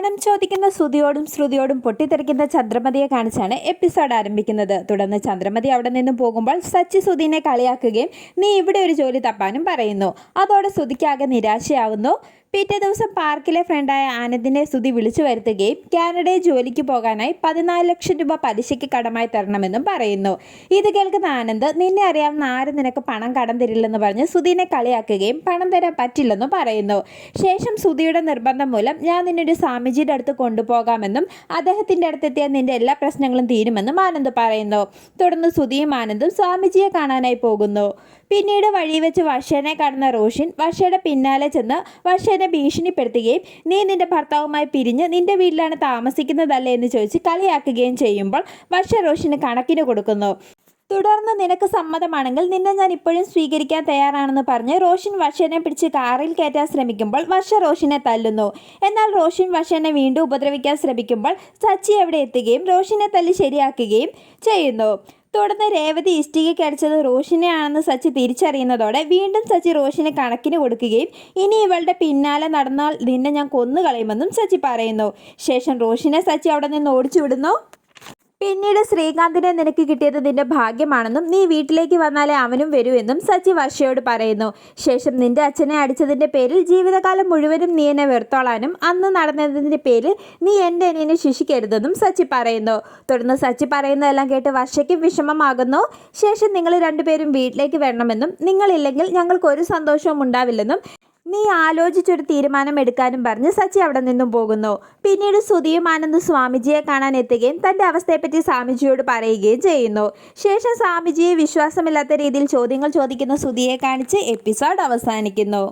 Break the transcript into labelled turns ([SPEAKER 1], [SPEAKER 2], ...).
[SPEAKER 1] പണം ചോദിക്കുന്ന ശ്രുതിയോടും ശ്രുതിയോടും പൊട്ടിത്തെറിക്കുന്ന ചന്ദ്രമതിയെ കാണിച്ചാണ് എപ്പിസോഡ് ആരംഭിക്കുന്നത്. തുടർന്ന് ചന്ദ്രമതി അവിടെ നിന്നും പോകുമ്പോൾ സച്ചി സുധീനെ കളിയാക്കുകയും നീ ഇവിടെ ഒരു ജോലി തപ്പാനും പറയുന്നു. അതോടെ ശ്രുതിക്കാകെ നിരാശയാവുന്നു. പിറ്റേ ദിവസം പാർക്കിലെ ഫ്രണ്ടായ ആനന്ദിനെ സ്തുതി വിളിച്ചു വരുത്തുകയും കാനഡയിൽ ജോലിക്ക് പോകാനായി പതിനാല് ലക്ഷം രൂപ പലിശയ്ക്ക് കടമായി തരണമെന്നും പറയുന്നു. ഇത് കേൾക്കുന്ന ആനന്ദ് നിന്നെ അറിയാവുന്ന ആരും നിനക്ക് പണം കടം തരില്ലെന്ന് പറഞ്ഞ് സുധീനെ കളിയാക്കുകയും പണം തരാൻ പറ്റില്ലെന്നും പറയുന്നു. ശേഷം സുധിയുടെ നിർബന്ധം മൂലം ഞാൻ നിന്നെ ഒരു സ്വാമിജിയുടെ അടുത്ത് കൊണ്ടുപോകാമെന്നും അദ്ദേഹത്തിന്റെ അടുത്തെത്തിയാൽ നിന്റെ എല്ലാ പ്രശ്നങ്ങളും തീരുമെന്നും ആനന്ദ് പറയുന്നു. തുടർന്ന് സുധിയും ആനന്ദും സ്വാമിജിയെ കാണാനായി പോകുന്നു. പിന്നീട് വഴി വെച്ച് വർഷേനെ കാണുന്ന റോഷിൻ വർഷയുടെ പിന്നാലെ ചെന്ന് വർഷേനെ ഭീഷണിപ്പെടുത്തുകയും നീ നിന്റെ ഭർത്താവുമായി പിരിഞ്ഞ് നിന്റെ വീട്ടിലാണ് താമസിക്കുന്നതല്ലേ? എന്ന് ചോദിച്ച് കളിയാക്കുകയും ചെയ്യുമ്പോൾ വർഷ റോഷിന് കണക്കിന് കൊടുക്കുന്നു. തുടർന്ന് നിനക്ക് സമ്മതമാണെങ്കിൽ നിന്നെ ഞാൻ ഇപ്പോഴും സ്വീകരിക്കാൻ തയ്യാറാണെന്ന് പറഞ്ഞ് റോഷിൻ വർഷനെ പിടിച്ച് കാറിൽ കയറ്റാൻ ശ്രമിക്കുമ്പോൾ വർഷ റോഷിനെ തല്ലുന്നു. എന്നാൽ റോഷിൻ വർഷനെ വീണ്ടും ഉപദ്രവിക്കാൻ ശ്രമിക്കുമ്പോൾ സച്ചി അവിടെ എത്തുകയും റോഷിനെ തല്ലി ശരിയാക്കുകയും ചെയ്യുന്നു. തുടർന്ന് രേവതി ഇഷ്ടികയ്ക്ക് അടിച്ചത് റോഷിനെയാണെന്ന് സച്ചി തിരിച്ചറിയുന്നതോടെ വീണ്ടും സച്ചി റോഷിനെ കണക്കിന് കൊടുക്കുകയും ഇനി ഇവളുടെ പിന്നാലെ നടന്നാൽ നിന്നെ ഞാൻ കൊന്നുകളയുമെന്നും സച്ചി പറയുന്നു. ശേഷം റോഷിനെ സച്ചി അവിടെ നിന്ന് ഓടിച്ചു വിടുന്നു പിന്നീട് ശ്രീകാന്തിനെ നിനക്ക് കിട്ടിയത് നിന്റെ ഭാഗ്യമാണെന്നും നീ വീട്ടിലേക്ക് വന്നാലേ അവനും വരൂ എന്നും സച്ചി വർഷയോട് പറയുന്നു. ശേഷം നിന്റെ അച്ഛനെ അടിച്ചതിന്റെ പേരിൽ ജീവിതകാലം മുഴുവനും നീ എന്നെ വെറുത്തോളാനും അന്ന് നടന്നതിന്റെ പേരിൽ നീ എന്റെ അനിയനെ ശിക്ഷിക്കരുതെന്നും സച്ചി പറയുന്നു. തുടർന്ന് സച്ചി പറയുന്നതെല്ലാം കേട്ട് വർഷയ്ക്ക് വിഷമമാകുന്നു. ശേഷം നിങ്ങൾ രണ്ടുപേരും വീട്ടിലേക്ക് വരണമെന്നും നിങ്ങളില്ലെങ്കിൽ ഞങ്ങൾക്ക് ഒരു സന്തോഷവും ഉണ്ടാവില്ലെന്നും നീ ആലോചിച്ചൊരു തീരുമാനം എടുക്കാനും പറഞ്ഞ് സച്ചി അവിടെ നിന്നും പോകുന്നു. പിന്നീട് സുധിയും ആനന്ദ് സ്വാമിജിയെ കാണാൻ എത്തുകയും തന്റെ അവസ്ഥയെപ്പറ്റി സ്വാമിജിയോട് പറയുകയും ചെയ്യുന്നു. ശേഷം സ്വാമിജിയെ വിശ്വാസമില്ലാത്ത രീതിയിൽ ചോദ്യങ്ങൾ ചോദിക്കുന്ന സുധിയെ കാണിച്ച് എപ്പിസോഡ് അവസാനിക്കുന്നു.